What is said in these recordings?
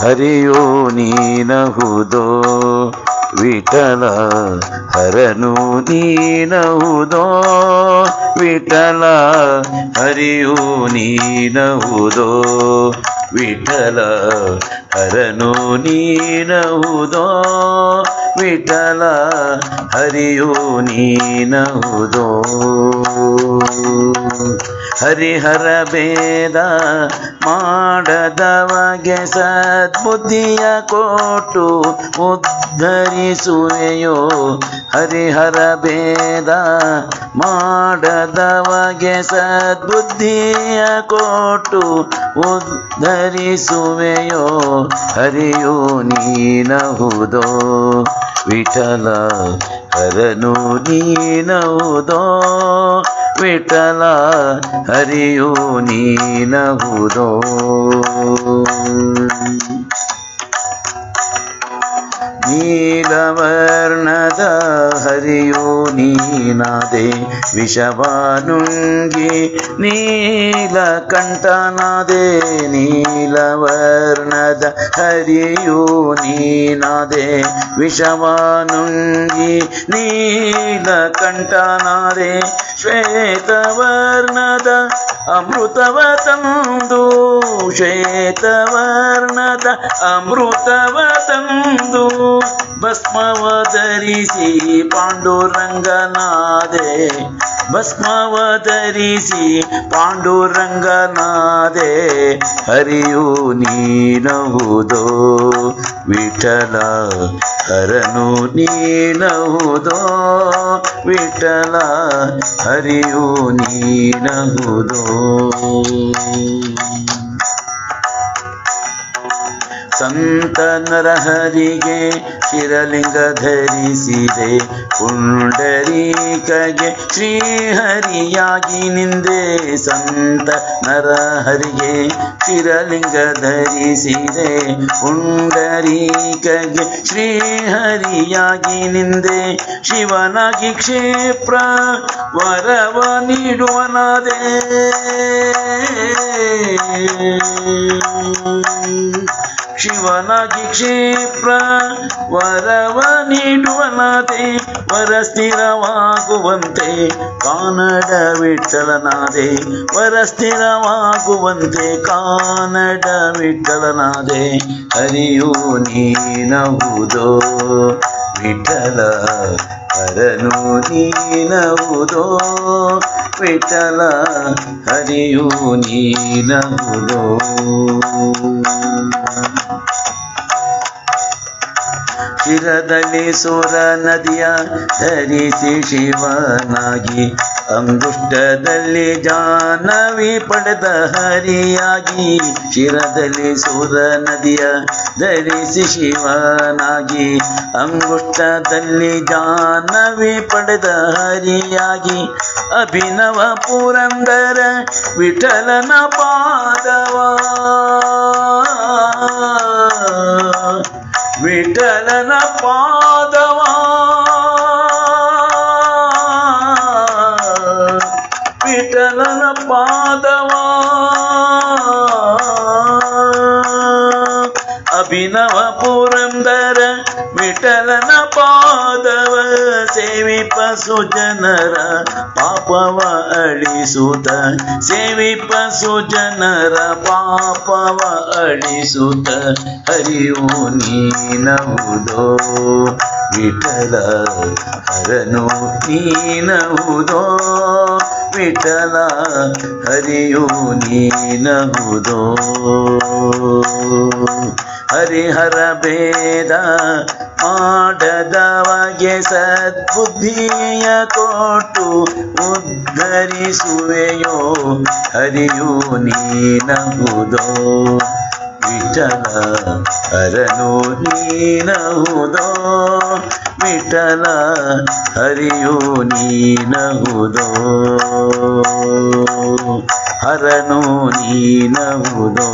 ಹರಿಯೋ ನೀನಹುದೋ ವಿಠಲ ಹರನು ನೀನಹುದೋ ವಿಠಲ ಹರಿಯೋ ನೀನಹುದೋ ವಿಠಲ ಹರನು ನೀನಹುದೋ ವಿಠಲ ಹರಿಯೋ ನೀನಹುದೋ ಹರಿಹರ ಭೇದ ಮಾಡದವಗೆ ಸದ್ಬುದ್ಧಿಯ ಕೊಟ್ಟು ಉದ್ಧರಿಸುವೆಯೋ. ಹರಿಹರ ಭೇದ ಮಾಡದವಗೆ ಸದ್ಬುದ್ಧಿಯ ಕೊಟ್ಟು ಉದ್ಧರಿಸುವೆಯೋ. ಹರಿಯೋ ನೀನಹುದೋ ವಿಠಲ ಹರನು ನೀನಹುದೋ ವಿಠಲ ಹರಿಯೋ ನೀನಹುದೋ ನೀಲವರ್ಣದ ಹರಿಯೋ ನೀನಾದೆ ವಿಷವಾನುಂಗಿ ನೀಲಕಂಠನಾದೆ ನೀಲವರ್ಣದ ಹರಿಯೋ ನೀನಾದೆ ವಿಷವಾನುಂಗಿ ನೀಲಕಂಠನಾದೆ ಶ್ವೇತವರ್ಣದ ಅಮೃತವ ತಂದು ಶ್ವೇತವರ್ಣದ ಅಮೃತವ ತಂದು ಭಸ್ಮವ ಧರಿಸಿ ಪಾಂಡುರಂಗನಾದೆ ಭಸ್ಮವ ಧರಿಸಿ ಪಾಂಡುರಂಗನಾದೆ ಹರಿಯು ನೀನಹುದೋ? ವಿಠಲ ಹರನು ನೀನಹುದೋ? ವಿಠಲ ಹರಿಯು ನೀನಹುದೋ? ಸಂತ ನರಹರಿಗೆ ಶಿರಲಿಂಗ ಧರಿಸಿದೆ. ಪುಂಡರೀಕಗೆ ಶ್ರೀಹರಿಯಾಗಿ ನಿಂದೆ ಸಂತ ನರಹರಿಗೆ ಶಿರಲಿಂಗ ಧರಿಸಿದೆ. ಪುಂಡರೀಕಗೆ ಶ್ರೀಹರಿಯಾಗಿ ನಿಂದೆ ಶಿವನಾಗಿ ಕ್ಷೇತ್ರ ವರವ ನೀಡುವನಾದೆ. ಶಿವನಾಗಿ ಕ್ಷೇತ್ರ ವರವ ನೀಡುವನಾದೆ ವರ ಸ್ಥಿರವಾಗುವಂತೆ ಕಾನಡ ವಿಠಲನಾದೆ ವರ ಸ್ಥಿರವಾಗುವಂತೆ ಕಾನಡ ವಿಠಲನಾದೆ, ಹರಿಯು ನೀನಹುದೋ ವಿಠಲ ಹರನು ನೀನವುದೋ ವಿಠಲ ಹರಿಯು ನೀನವುದೋ ಶಿರದಲ್ಲಿ ಸುರ ನದಿಯ ಧರಿಸಿ ಶಿವನಾಗಿ ಅಂಗುಷ್ಟದಲ್ಲಿ ಜಾನವಿ ಪಡೆದ ಹರಿಯಾಗಿ, ಶಿರದಲ್ಲಿ ಸುರ ನದಿಯ ಧರಿಸಿ ಶಿವನಾಗಿ, ಅಂಗುಷ್ಟದಲ್ಲಿ ಜಾನವಿ ಪಡೆದ ಹರಿಯಾಗಿ, ಅಭಿನವ ಪುರಂದರ ವಿಠಲನ ಪಾದವ. ವಿಠಲನ ಪಾದವ. ವಿಠಲನ ಪಾದವ ಅಭಿನವ ಪುರಂದರ ವಿಠಲನ ಪಾದವ ಸೇವಿಪ ಸುಜನರ ಪಾಪವ ಅಳಿಸುತ್ತ ಸೇವಿಪ ಸುಜನರ ಪಾಪವ ಅಳಿಸುತ್ತ ಹರಿಯು ನೀನಹುದೋ ವಿಠಲ ಹರನು ನೀನಹುದೋ ವಿಠಲ ಹರಿಯು ನೀನಹುದೋ ಹರಿಹರ ಭೇದ ಮಾಡದವಗೆ ಸದ್ಬುದ್ಧಿಯ ಕೊಟ್ಟು ಉದ್ಧರಿಸುವೆಯೋ. ಹರಿಯು ನೀನಹುದೋ ವಿಠಲ ಹರನು ನೀನಹುದೋ ವಿಠಲ ಹರಿಯು ನೀನಹುದೋ ಹರನು ನೀನಹುದೋ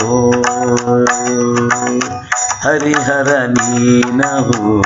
ಹರಿಹರ ನೀನಹುದೋ